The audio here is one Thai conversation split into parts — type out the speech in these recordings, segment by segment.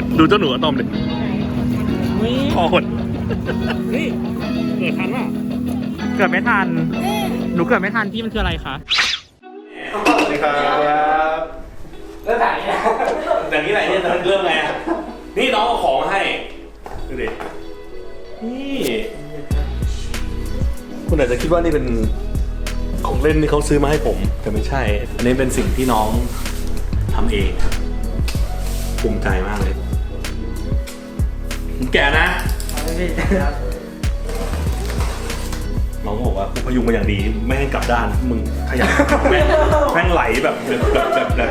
ดดูเจ้าหนูอะตอมเลยนี่คอหดนี่เกิดทันป่ะเกิดไม่ทัน หนูเกิดไม่ทันพี่มันคืออะไรคะ สวัสดีครับเริ่มไหนอย่างนี้แหละเนี่ยเริ่มไงอะนี่น้องเอาของมาให้ ดูดิ นี่ คุณอาจจะคิดว่านี่เป็นของเล่นที่เขาซื้อมาให้ผม แต่ไม่ใช่ อันนี้เป็นสิ่งที่น้องทำเองครับภูมิใจมากเลย ผมแก่นะน้องบอกว่ากูพยุงมาอย่างดีไม่ให้กลับด้านมึงขยันแม่งแม่งไหลแบบแบบแบบแบบ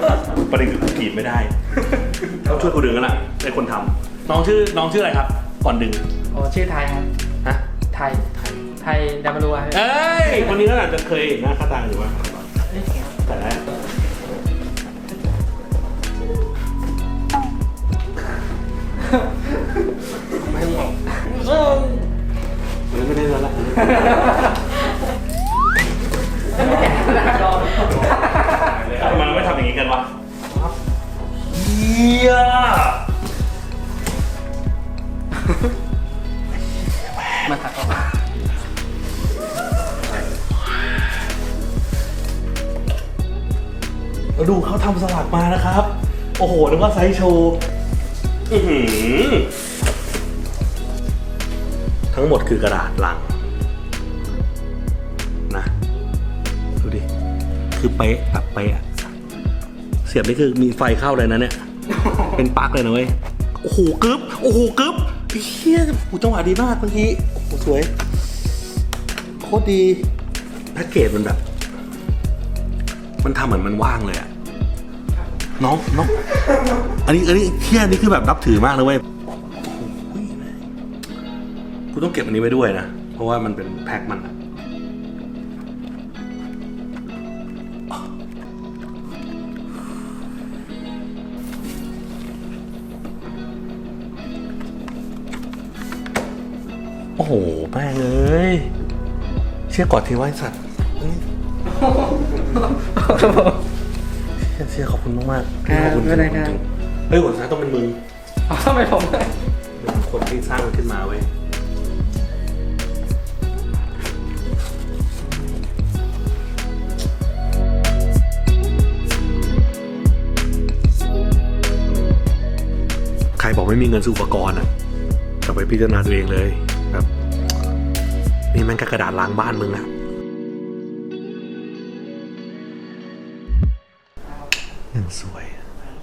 แบบประเด็นคือกูกรีดไม่ได้ต้องช่วยกูดึงกันละไอ้คนทำน้องชื่อน้องชื่ออะไรครับ ก่อนดึงโอ้ชื่อไทยครับ ฮะไทย ไทยดามารัวครับเอ้ยคนนี้ก็อาจจะเคยเห็นหน้าค่าตาอยู่ว่าแต่ละไม่หมด มันไม่ได้แล้วละทำไมเราไม่ทำอย่างนี้กันวะเฮียมาถักออกมาแล้วดูเขาทำสลักมานะครับ โอ้โหนึกว่าไซส์โชว์ อื้อหือ ทั้งหมดคือกระดาษลังนะดูดิ คือเป๊ะแบบเป๊ะเสียบนี่คือมีไฟเข้าเลยนะเนี่ย เป็นปลั๊กเลยนะเว้ย โอ้โหกึ๊บโอ้โหกึ๊บเฮียโอ้จังหวะดีมากเมื่อกี้โอ้โหสวยโคตรดีแพ็กเกจมันแบบ มันทำเหมือนมันว่างเลยอะน้องน้องอันนี้อันนี้เที่ยนี่คือแบบนับถือมากเลยเว้ย กูต้องเก็บอันนี้ไว้ด้วยนะ เพราะว่ามันเป็นแพ็คมันอะโอ้โหแม่งเอ้ย เชี่ยกอดทีไว้สัตว์เฮ้ยเชี่ยเชี่ยขอบคุณมากมากๆครับขอบคุณจไม่ริเป็นไรครับงๆจริงๆเฮ้ยหัวท้ายต้องเป็นมึงอ๋อทำไมผม เป็นคนที่สร้างมันขึ้นมาเว้ย บอกไม่มีเงินซื้ออุปกรณ์อะกลับไปพิจารณาตัวเองเลยแบบนี่แม่งแค่กระดาษล้างบ้านมึงอะยังสวย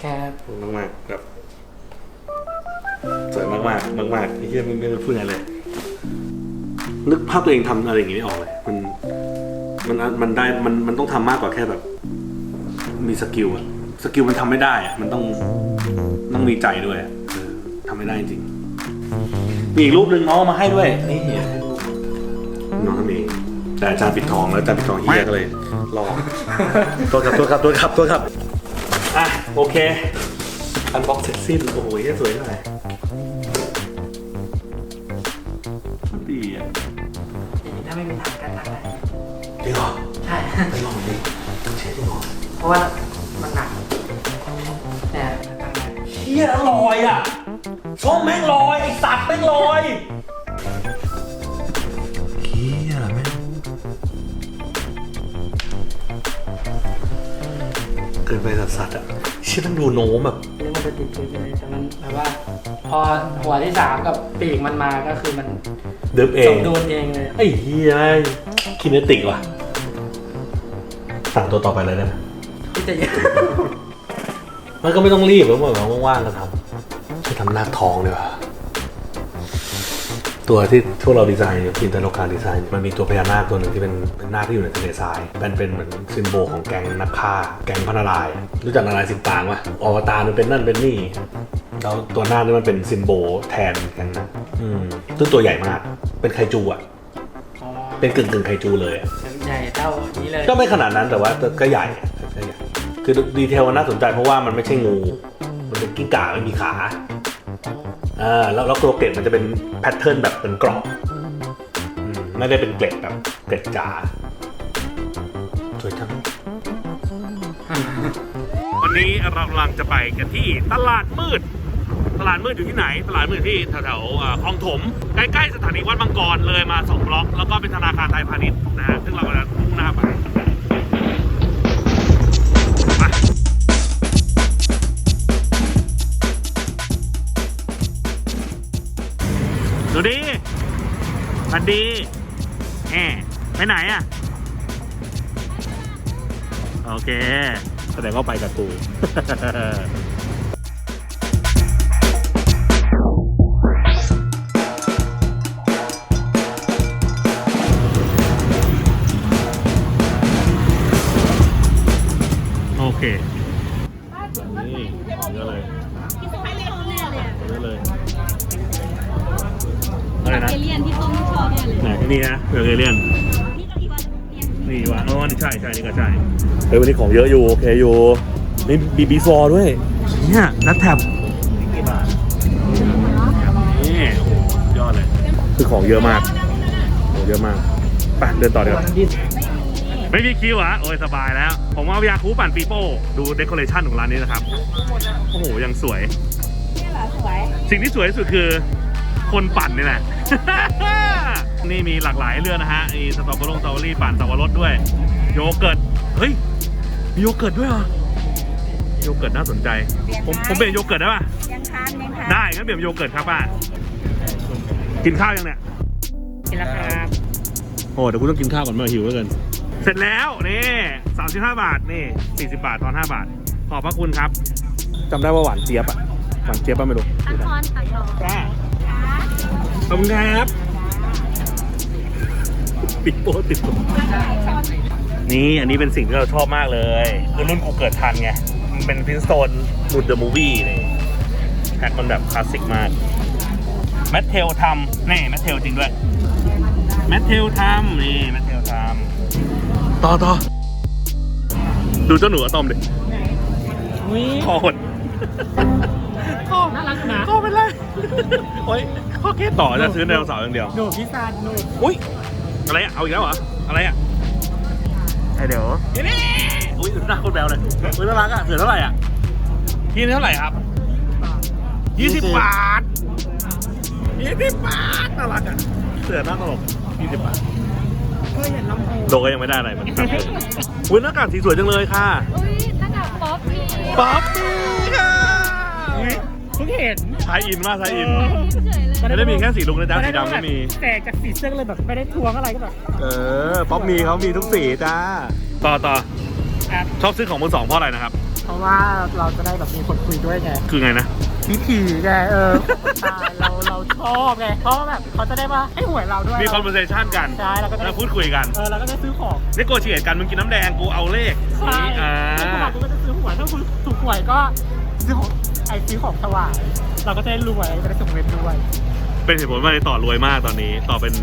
ครับมากมากๆแบบสวยมากมากมากมากๆไอ้เหี้ยไม่ไม่รู้พูดอะไรเลยนึกภาพตัวเองทำอะไรอย่างนี้ไม่ออกเลย มันมันมันได้มันมันต้องทำมากกว่าแค่แบบ มีสกิลอะสกิลมันทำไม่ได้อะมันต้องต้องมีใจด้วยอะเออทำ ไม่ได้จริงมีอีกรูปหนึ่งน้องเอามาให้ด้วยนี่น้องทำเองแต่อาจารย์ปิดทองแล้วอาจารย์ปิดทองเฮียก็เลยรอตัวครับตัวครับตัวครับตัวครับอะโอเคอันบ็อกเสร็จสิ้นโอ้โหเหี้ยสวยเท่าไหร่ดีอะถ้าไม่มีถังก็ตักได้จริงเหรอใช่ไปลองดิเชฟจริงเหรอเพราะว่ามันหนักเนี่ยมันตักได้เฮียลอยอะ ช่องแม่งลอยไอสัตว์แม่งลอยเฮียแม่งเกินไปสัตว์สัตว์อะเชี่ยต้องดูโน้มแบบนี่มันจะติดพื้นไปเลยแต่มันแบบว่า พอหัวที่สามกับปีกมันมาก็คือมันเดิฟเอสงมดุลเองเลยไอ้เฮียคินเนติกว่ะสั่งตัวต่อไปเลยได้ไหมที่จะเยอะมันก็ไม่ต้องรีบหรอกแบบว่างๆก็ทำ ช่วยทำหน้าทองดีกว่าตัวที่พวกเราดีไซน์จินตนาการดีไซน์มันมีตัวพญานาคตัวหนึ่งที่เป็นเป็นนาคที่อยู่ในทะเลทรายเป็นเป็นเหมือนซิมโบลของแก๊งนักฆ่า แก๊งพระนารายณ์รู้จักนารายณ์สิบปางปะอวตารมันเป็นนั่นเป็นนี่แล้วตัวหน้านี่มันเป็นซิมโบลแทนแก๊งนั้นอืมซึ่งตัวใหญ่มาก เป็นไคจูอะ อ๋อเป็นกึ่งกึ่งๆไคจูเลยอะ ใหญ่เท่านี้เลยก็ไม่ขนาดนั้นแต่ว่าก็ใหญ่อะก็ใหญ่ คือดีเทลมันน่าสนใจเพราะว่ามันไม่ใช่งู มันเป็นกิ้งก่าไม่มีขา อ่าแล้วแล้วตัวเกล็ดมันจะเป็นแพทเทิร์นแบบเป็นกรอบอืมไม่ได้เป็นเกล็ดแบบเกล็ดจ๋าสวยจัง วันนี้เรากำลังจะไปกันที่ตลาดมืด ตลาดมืดอยู่ที่ไหน ตลาดมืดที่แถวๆอ่าคลองถม ใกล้ๆสถานีวัดบางกรเลยมาสองบล็อก แล้วก็เป็นธนาคารไทยพาณิชย์นะฮะซึ่งเรากำลังันดีแหมไปไหนอะ โอเค แสดงว่าไปกับกู นี่ยเลยไหนนี่นะเบลเกเลียนนี่ก็อีกว่าเลี่ยนนี่ว่ะอ๋อนี่ใช่ใช่นี่ก็ใช่เฮ้ยวันนี้ของเยอะอยู่โอเคอยู่นี่บีบีฟอร์ด้วยเนี่ยนัดแท็บนี่โอ้โหยอดเลย คือของเยอะมากโอ้เยอะมากไปเดินต่อดีกว่าไม่มีคิวเหรอะโอ้ยสบายแล้ว ผมเอายาคูปั่นปีโป้ดูเดคอเรชันของร้านนี้นะครับ โอ้โห ยังสวยนี่เหรอสวย สิ่งที่สวยที่สุดคือคนปั่นนี่แหละ นี่มีหลากหลายเรื่องนะฮะมีสตรอเบอร์รี่สตรอเบอรี่ปั่นสับปะรดด้วย โยเกิร์ต เฮ้ย มีโยเกิร์ตด้วยเหรอ โยเกิร์ตน่าสนใจ ผมผมเปลี่ยนโยเกิร์ตได้ป่ะ ยังทานยังทานได้งั้นเปลี่ยนเป็นโยเกิร์ตครับป้า กินข้าวยังเนี่ย กินแล้วครับโอ้เดี๋ยวกูต้องกินข้าวก่อนเมื่อหิวเหลือเกิน เสร็จแล้วนี่สามสิบห้าบาทนี่สี่สิบาทตอนห้าบาท ขอบพระคุณครับจำได้ว่าหวานเจี๊ยบอะหวานเจี๊ยบป่ะไม่รู้ตังคอนตังคอนจ้าขอบคุณครับ ปิดโป้ติดตัวนี่อันนี้เป็นสิ่งที่เราชอบมากเลย คือรุ่นกูเกิดทันไง มันเป็นพินสโตนมูดเดอะมูวี่นี่แพ็คมันแบบคลาสสิกมากแมทเทลทำนี่แมทเทลจริงด้วยแมทเทลทำนี่แมทเทลทำต่อต่อดูเจ้าหนูอะตอมดิวิคอหดข้อน่ารักนะคอเป็นไร โอ้ยข้อแค่ต่อจะซื้อไดโนเสาร์อย่างเดียวหนูพิซซ่าหนูอุ้ย อะไรอะเอาอีกแล้วเหรอ อะไรอะไอเดี๋ยวนี่อุ้ยหน้าโคนแบวเลยอุ้ยน่ารักอะเสือเท่าไหร่อะพี่นี่เท่าไหร่ครับยี่สิบบาทยี่สิบบาทน่ารักอะเสือน่าตลกยี่สิบบาทเคยเห็นลำโพงโดก็ยังไม่ได้อะไรเหมือนกันอุ้ยหน้ากากสีสวยจังเลยค่ะ อุ้ยหน้ากากป๊อปปี้ป๊อปปี้ค่ะอุ๊ยเพิ่ งเห็นไทยอินมากไทยอินเฉยเลยไม่ได้มีแค่สีลุงนะจ๊ะสีดำไม่มี แตกจากสีเสื้อเลยแบบไม่ได้ทวงอะไรก็แบบเออ ป๊อปมีเขามีทุกสีจ้า ต่อต่อครับชอบซื้อของมือสองเพราะอะไรนะครับ เพราะว่าเราจะได้แบบมีคนคุยด้วยไง คือไงนะวิถีไงเออใช่เราเราชอบไงเพราะว่าแบบเขาจะได้มาให้หวยเราด้วย มี conversation กันใช่แล้วก็จะแล้วพูดคุยกัน เออเราก็จะซื้อของนี่โกเชียกันมึงกินน้ำแดงกูเอาเลขใช่นี่อ่าแล้วก็เราก็จะซื้อหวยถ้าคุณถูกหวยก็ซื้อของ ไอซื้อของถวายเราก็จะได้รวยจะได้ส่งเงินด้วยเป็นเหตุผลว่าในต่อรวยมากตอนนี้ ต่อเป็น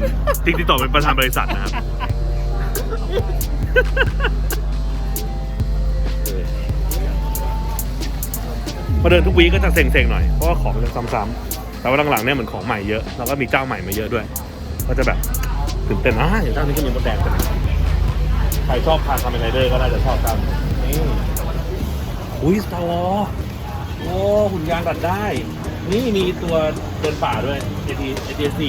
จริงๆต่อเป็นประธานบริษัทนะครับมาเดินทุกวีคก็จะเซ็งๆหน่อย เพราะว่าของมันจะซ้ำๆแต่ว่าหลังๆเนี่ยเหมือนของใหม่เยอะ แล้วก็มีเจ้าใหม่มาเยอะด้วย ก็จะแบบตื่นเต้นอะอย่างเจ้านี้ก็มีมดแดงเป็นใครชอบทานคาเมนไรเดอร์ก็น่าจะชอบกันนี่อุ้ยสตาร์วอล โอ้หุ่นยางตัดได้ นี่มีตัวเดินป่าด้วย AT ATC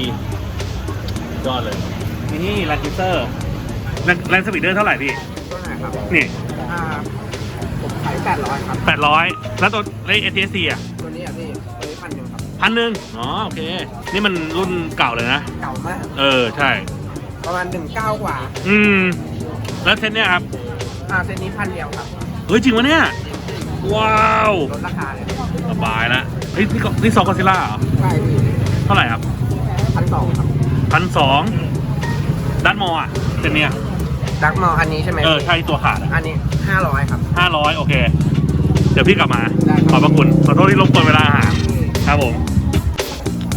ยอดเลย นี่แลนดิเซอร์แลนสปีดเดอร์เท่าไหร่พี่ตัวไหนครับนี่อ่าผมขายแปดร้อยครับแปดร้อยแล้วตัวไอ ATC อะตัวนี้อะพี่ตัวนี้พันหนึ่งครับ พันหนึ่งอ๋อโอเค นี่มันรุ่นเก่าเลยนะ เก่ามาก เออ ใช่ ประมาณหนึ่งเก้ากว่า อืม แล้วเซตเนี่ยครับ อ่าเซนนี้พันเดียวครับ เฮ้ย จริงวะเนี่ย ว้าวลดราคาเลยสบายละเฮ้ยนี่ก็นี่ซอกอซิล่าเหรอใช่พี่เท่าไหร่ครับพันสองครับพันสองด้านมออะเซตเนี่ยดักมออันนี้ใช่ไหมเออใช่ตัวขาดอะอันนี้ห้าร้อยครับ ห้าร้อยโอเค เดี๋ยวพี่กลับมา ได้ครับ ขอบพระคุณขอโทษที่รบกวนเวลาอาหารครับผม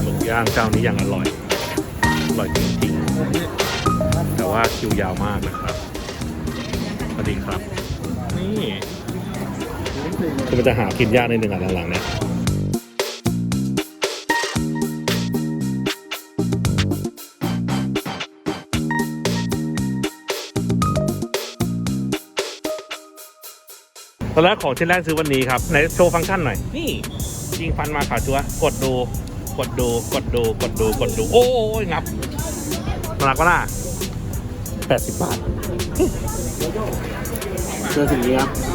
หมูย่างเจ้านี้ยังอร่อย อร่อยจริงๆแต่ว่าคิวยาวมากนะครับสวัสดีครับ นี่ คือมันจะหากินยากในหนึ่งอันหลังๆเนี่ยตอนแรกของชิ้นแรกซื้อวันนี้ครับไหนโชว์ฟังก์ชันหน่อย นี่ยิงฟันมาขาจัวกดดู กดดู กดดู กดดู กดดู โอ้ยงับน่ารักปะล่ะแปดสิบบาทเจอสิ่งนี้ครับ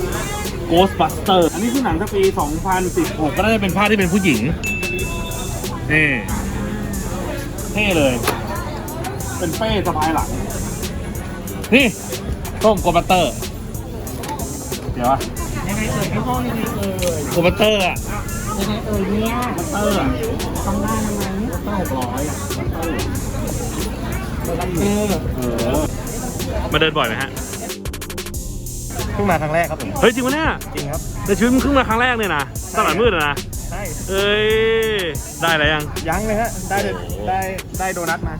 Ghostbuster อันนี้คือหนังตั้งปี 2016 ก็น่าจะเป็นภาคที่เป็นผู้หญิงนี่เท่เลย เป็นเป้สะพายหลัง นี่ต้มโกบัตเตอร์ เดี๋ยววะยังไงเอ่ยพี่โก้ยังไงเอ่ยโกบัตเตอร์อะยังไงเอ่ยเนี่ยบัตเตอร์อะทำได้ไหมบัตเตอร์หกร้อยอะบัตเตอร์เออเออมาเดินบ่อยไหมฮะ เพิ่งมาครั้งแรกครับผม เฮ้ยจริงปะเนี่ยจริงครับ ในชีวิตมึงเพิ่งมาครั้งแรกเนี่ยนะตลาดมืดอะนะใช่ เอ้ยได้อะไรยังยังเลยฮะ ได้เลยได้ได้โดนัทมา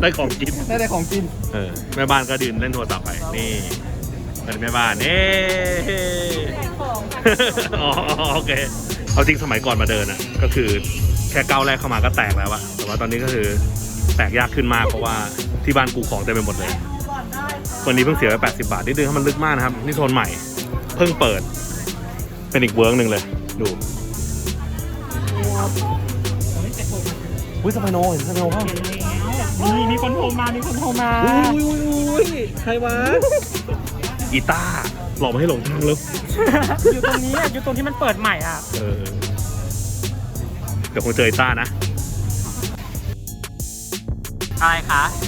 ได้ของกินได้แต่ของกิน เออแม่บ้านก็ดื่นเล่นโทรศัพท์ไปนี่เป็นแม่บ้านเอ้อ๋อโอเคเอาจริงสมัยก่อนมาเดินอะ ก็คือแค่ก้าวแรกเข้ามาก็แตกแล้วอะแต่ว่าตอนนี้ก็คือแตกยากขึ้นมากเพราะว่าที่บ้านกูของเต็มไปหมดเลย วันนี้เพิ่งเสียไป80 บาทนี่เดินให้มันลึกมากนะครับ นี่โซนใหม่ เพิ่งเปิด เป็นอีกเวิร์กหนึ่งเลย ดูอุ้ยสไปโนเห็นสไปโนเข้ามีมีคนโทรมา มีคนโทรมาอุ้ยอุ้ยอุ้ยใครวะกีตาร์หลอกมาให้หลงทางเลยอยู่ตรงนี้อะอยู่ตรงที่มันเปิดใหม่อะเออเดี๋ยวคงเจอไอ้ต้านะอะไรคะนี่อี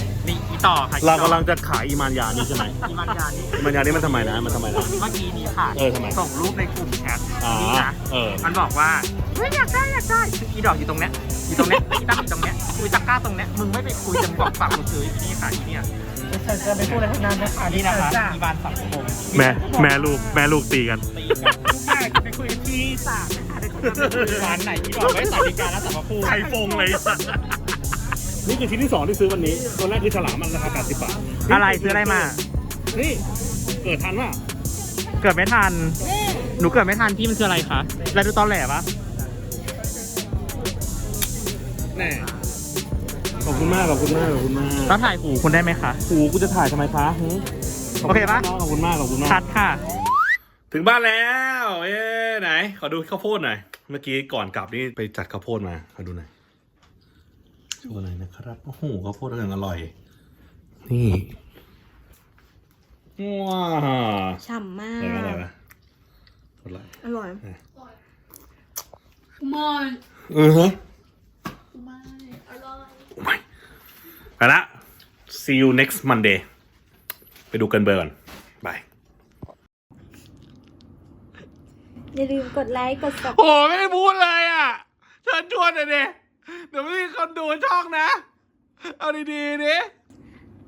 ต่อค่ะเรากำลังจะขายอีมานยานี่ใช่ไหมอีมันยานี่อีมานยานี่มันทำไมนะมันทำไมนะเมื่อกี้นี้ค่ะเออทำไมส่งรูปในกลุ่มแชทอ่านี่นะเออมันบอกว่าเฮ้ยอยากได้อยากได้อีดอกอยู่ตรงเนี้ยอยู่ตรงเนี้ยอีตั้มอยู่ตรงเนี้ยคุยตะกร้าตรงเนี้ยมึงไม่ไปคุยจะบอกฝากกูซื้ออีนี่ค่ะอีเนี่ยฉันจะไม่พูดอะไรทั้งนั้นนะคะนี่นะคะอีบานสังคมแม่แม่ลูกแม่ลูกตีกันตีกันทุกอย่างไปคุยที่สามนะคะในร้านไหนที่บอกไม่ใส่บริการแล้วสำหรับผู้ไข่ฟงเลยสัส นี่คือชิ้นที่สองที่ซื้อวันนี้ ตัวแรกคือฉลามมันราคา80บาทอะไรซื้ออะไรมา นี่เกิดทันป่ะเกิดไม่ทัน หนูเกิดไม่ทันพี่มันคืออะไรคะ แล้วดูตอนแหลปะแน่ขอบคุณมากขอบคุณมากขอบคุณมากต้องถ่ายหูคุณได้ไหมคะ หูกูจะถ่ายทำไมคะหึโอเคปะขอบคุณมากขอบคุณมากชัดค่ะ ถึงบ้านแล้ว เอ๊ะไหน ขอดูข้าวโพดหน่อย เมื่อกี้ก่อนกลับนี่ไปจัดข้าวโพดมา ขอดูหน่อย โชว์หน่อยนะครับโอ้โหข้าวโพดอร่อย นี่ว้าวฉ่ำมาอร่อยไหมอร่อยกไหมอร่อยอร่อยเออฮะไม่ไปละ see you next Monday ไปดูกันเบอร์ก่อนบายอย่าลืมกดไลค์ กด subscribe โอ้ไม่ได้พูดเลยอะเชิญชวนหน่อยดิ เดี๋ยวไม่มีคนดูช่องนะ เอาดีๆดิ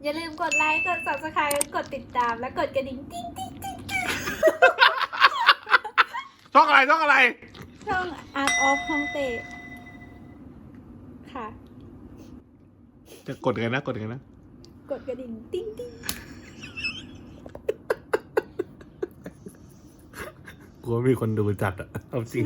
อย่าลืมกดไลค์ กด subscribe กดติดตาม และกดกระดิ่งติ๊งติ๊งติ๊งติ๊งช่องอะไรช่องอะไร ช่อง Art of ฮ่องเต้ค่ะ จะกดกันนะกดกันนะ กดกระดิ่งติ๊งติ๊งกลัวมีคนดูจัดอะเอาจริง